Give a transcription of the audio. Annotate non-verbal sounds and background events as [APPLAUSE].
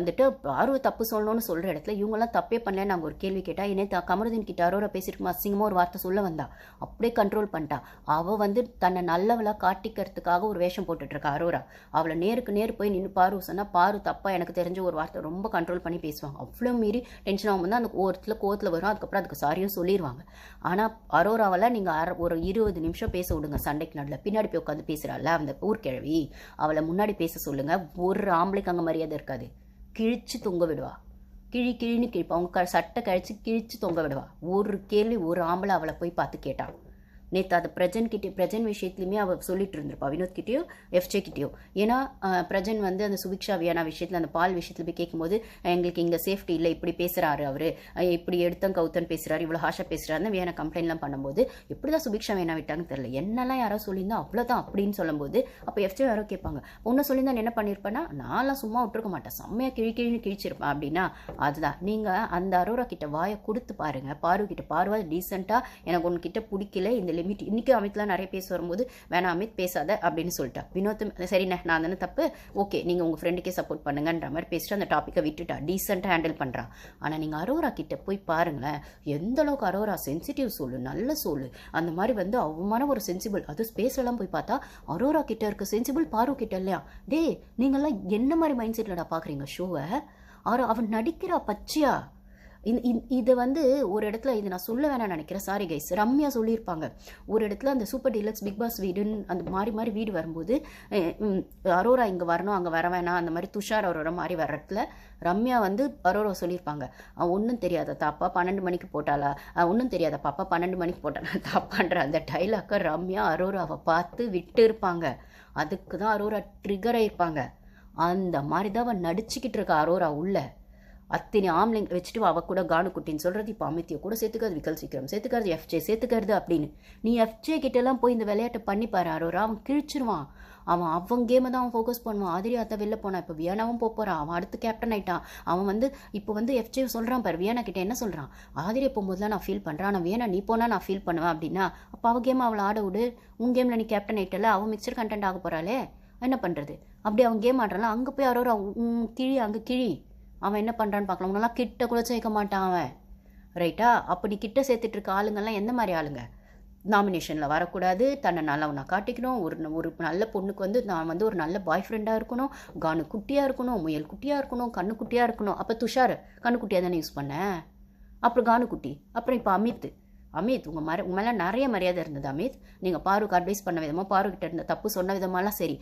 வந்துட்டு பார்வை தப்பு சொல்லணும்னு சொல்கிற இடத்துல இவங்கெல்லாம் தப்பே பண்ணல நாங்கள் ஒரு கேள்வி கேட்டால் என்னை த கமருதீன் கிட்ட அரோரா பேசிட்டு அசிங்கமாக ஒரு வார்த்தை சொல்ல வந்தா. அப்படியே கண்ட்ரோல் பண்ணிட்டா. அவள் வந்து தன்னை நல்லவளாக காட்டிக்கிறதுக்காக ஒரு வேஷம் போட்டுட்ருக்கா அரோரா. அவளை நேருக்கு நேர் போய் நின்று பாரு சொன்னால் பாரு தப்பாக எனக்கு தெரிஞ்ச ஒரு வார்த்தை ரொம்ப கண்ட்ரோல் பண்ணி பேசுவாங்க. அவ்வளோ மீறி டென்ஷன் ஆகும் வந்து அந்த ஓரத்தில் கோத்தில் வரும். அதுக்கப்புறம் அதுக்கு சாரியும் சொல்லிடுவாங்க ஆனால் அரோராவில் நீங்கள் அர ஒரு இருபது நிமிஷம் பேச விடுங்க. சண்டைக்கு நடுவில். பின்னாடி போய் உட்காந்து பேசுகிறாள்ல அந்த ஊர்கிழவி அவளை முன்னாடி பேச சொல்லுங்கள் ஒரு ஆம்பளைக்கு அங்கே மரியாதை இருக்காது. கிழிச்சு தொங்க விடுவா. கிழி கிழின்னு கிழிப்பா. அவங்க க சட்டை கழிச்சு கிழிச்சு தொங்க விடுவா. ஒரு கேள்வி ஒரு ஆம்பளை அவளை போய் பார்த்து கேட்டான் நேற்று அது பிரஜன் கிட்டே பிரஜன் விஷயத்துலையுமே அவள் சொல்லிட்டு இருந்திருப்பா வினோத் கிட்டேயோ எஃப்ஜே கிட்டேயோ. ஏன்னா பிரஜன் வந்து அந்த சுபிக்ஷா வியானா விஷயத்தில் அந்த பால் விஷயத்தில் போய் கேட்கும்போது எங்களுக்கு இங்கே சேஃப்டி இல்லை இப்படி பேசுகிறாரு அவர். இப்படி எடுத்தன் கவுத்தன் பேசுகிறாரு இவ்வளோ ஹாஷா பேசுகிறாருன்னு வியானா கம்ப்ளைண்ட்லாம் பண்ணும்போது எப்படி தான் சுபிக்ஷா வேணா விட்டாங்கன்னு தெரியல. என்னெல்லாம் யாரோ சொல்லியிருந்தா அவ்வளோதான் அப்படின்னு சொல்லும்போது அப்போ எஃப்ஜே யாரோ கேட்பாங்க ஒன்று சொல்லியிருந்தா என்ன பண்ணியிருப்பேன்னா நான்லாம் சும்மா விட்டுருக்க மாட்டேன். செம்மையாக கிழி கிழின்னு கிழிச்சிருப்பேன் அப்படின்னா அதுதான். நீங்கள் அந்த அரோரா கிட்ட வாயை கொடுத்து பாருங்கள் பாரு கிட்ட பார்வை டீசெண்டாக எனக்கு உன்கிட்ட பிடிக்கல இந்த லிமிட் இன்னைக்கு அமித்லாம் நிறைய பேச வரும்போது வேணாம் அமித் பேசாத அப்படின்னு சொல்லிட்டா வினோத் சரிண்ணே நான் தானே தப்பு? ஓகே நீங்கள் உங்கள் ஃப்ரெண்டுக்கே சப்போர்ட் பண்ணுங்கன்ற மாதிரி பேசிட்டு அந்த டாப்பிக்கை விட்டுட்டா. டீசெண்டாக ஹேண்டில் பண்ணுறா ஆனால் நீங்கள் அரோரா கிட்ட போய் பாருங்களேன் எந்த அளவுக்கு அரோரா சென்சிட்டிவ் சோல் நல்ல சொல்லு அந்த மாதிரி வந்து அவமான ஒரு சென்சிபிள் அது ஸ்பேஸ்லாம் போய் பார்த்தா அரோரா கிட்ட இருக்க சென்சிபிள் பாரு கிட்ட இல்லையா? டேய் நீங்கள்லாம் என்ன மாதிரி மைண்ட் செட்டில்டா பார்க்குறீங்க ஷோவை அவர் அவன் நடிக்கிறா பச்சையா? இது வந்து ஒரு இடத்துல இது நான் சொல்ல வேணாம் நினைக்கிறேன். சாரி கைஸ் ரம்யா சொல்லியிருப்பாங்க. ஒரு இடத்துல அந்த சூப்பர் டீலக்ஸ் பிக் பாஸ் வீடுன்னு அந்த மாறி மாறி வீடு வரும்போது அரோரா இங்கே வரணும் அங்கே வர வேணாம் அந்த மாதிரி துஷார் அரோரா மாதிரி வர இடத்துல ரம்யா வந்து அரோரா சொல்லியிருப்பாங்க. ஒன்றும் தெரியாத தாப்பா பன்னெண்டு மணிக்கு போட்டாளா? ஒன்றும் தெரியாத பாப்பா பன்னெண்டு மணிக்கு போட்டாளா? [LAUGHS] தாப்பான்ற அந்த டைலாக்கை ரம்யா அரோராவை பார்த்து விட்டு இருப்பாங்க. அதுக்கு தான் அரோரா ட்ரிகர் ஆயிருப்பாங்க. அந்த மாதிரி தான் அவன் நடிச்சுக்கிட்டு இருக்கா அரோரா உள்ள. அத்தனை ஆம்பளைங்க வச்சுட்டு அவள் கூட கானு குட்டின்னு சொல்கிறது இப்போ அமித்தியை கூட சேர்த்துக்காது விக்கல் சீக்கிரம் சேர்த்துக்காது எஃப்ஜே சேர்த்துக்கிறது அப்படின்னு. நீ எஃப்ஜே கிட்டலாம் போய் இந்த விளையாட்டை பண்ணி பாரு அரோரா அவன் கிழிச்சிருவான். அவன் அவன் கேமை தான் அவன் ஃபோக்கஸ் பண்ணுவான். ஆதிரி அத்தை வெளில போனான் இப்போ வியானாவும் போக போகிறான் அவன் அடுத்து கேப்டன் ஆயிட்டான். அவன் வந்து இப்போ வந்து எஃப்ஜே சொல்கிறான் பாரு வியானா கிட்ட என்ன சொல்கிறான் ஆதிரியை போகும்போதுலாம் நான் ஃபீல் பண்ணுறான் ஆனால் வியானா நீ போனால் நான் ஃபீல் பண்ணுவேன் அப்படின்னா அப்போ அவள் கேம் அவளை ஆட விடு. உன் கேமில் நீ கேப்டன் ஆயிட்டல அவன் மிக்சர் கண்டென்ட் ஆக போகிறாளே என்ன பண்ணுறது அப்படி அவன் கேம் ஆடுறான் அங்கே போய் அரோரா கிழி அங்கே கிழி. அவன் என்ன பண்ணுறான்னு பார்க்கலாம். உன்னெல்லாம் கிட்ட கூட சேர்க்க மாட்டான் அவன். ரைட்டா அப்படி கிட்ட சேர்த்துட்டு இருக்க ஆளுங்கெல்லாம் எந்த மாதிரி ஆளுங்க? நாமினேஷனில் வரக்கூடாது. தன்னை நல்லவனாக காட்டிக்கணும். ஒரு ஒரு நல்ல பொண்ணுக்கு வந்து நான் வந்து ஒரு நல்ல பாய் ஃப்ரெண்டாக இருக்கணும். கானு குட்டியாக இருக்கணும். முயல் குட்டியாக இருக்கணும். கண்ணு குட்டியாக இருக்கணும். அப்போ துஷார் கண்ணு குட்டியாக தானே யூஸ் பண்ணேன் அப்புறம் கானு குட்டி அப்புறம் இப்போ அமித். அமித் உங்கள் மர உங்கள் மேலே நிறைய மரியாதை இருந்தது அமித். நீங்கள் பாருக்கு அட்வைஸ் பண்ண விதமாக பாருக்கிட்ட இருந்த தப்பு சொன்ன விதமாலாம் சரி.